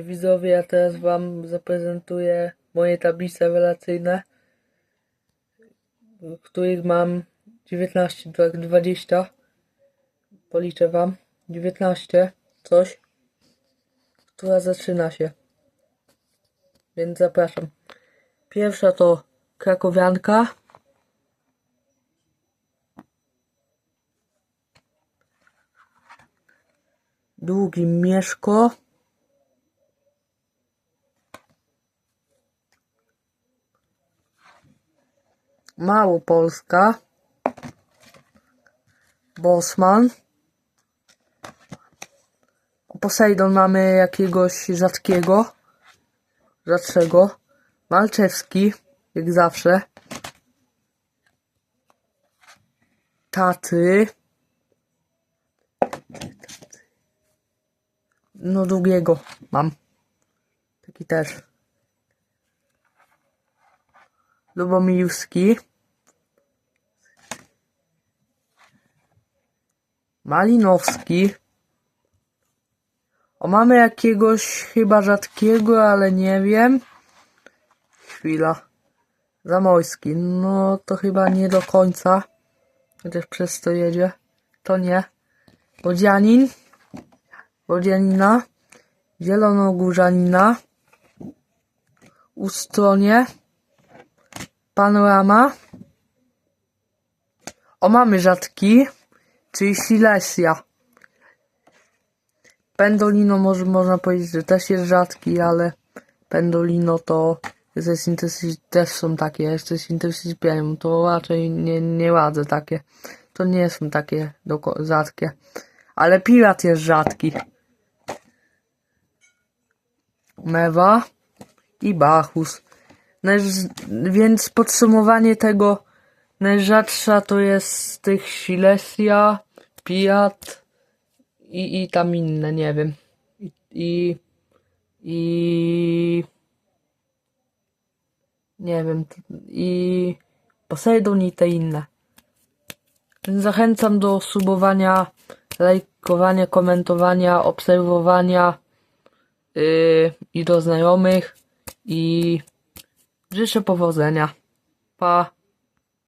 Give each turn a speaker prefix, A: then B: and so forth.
A: Widzowie, ja teraz wam zaprezentuję moje tablice relacyjne, w których mam 19, tak 20. Policzę wam. 19, coś, która zaczyna się. Więc zapraszam. Pierwsza to krakowianka. Drugi Mieszko. Małopolska. Bosman. Posejdon mamy jakiegoś rzadkiego. Rzadszego. Malczewski, jak zawsze. Tatry. No długiego mam. Taki też. Lubomirski. Malinowski. O, mamy jakiegoś chyba rzadkiego, ale nie wiem. Chwila. Zamojski. No to chyba nie do końca. Chociaż przez to jedzie. To nie. Bodzianin. Bodzianina. Zielonogórzanina. Ustronie. Panorama. O, mamy rzadki, czyli Silesia. Pendolino może, można powiedzieć, że też jest rzadki, ale Pendolino to ze Synthesis też są takie, jeszcze Synthesis Premium, to raczej nie, nie ładzę takie. To nie są takie rzadkie. Ale Pirat jest rzadki. Mewa i Bachus. Najrz- więc podsumowanie tego najrzadsza to jest z tych Silesia, Pirat i, i tam inne, nie wiem. I, i, i nie wiem, i Poseidon i te inne. Zachęcam do subowania, lajkowania, komentowania, obserwowania yy, i do znajomych i życzę powodzenia. Pa!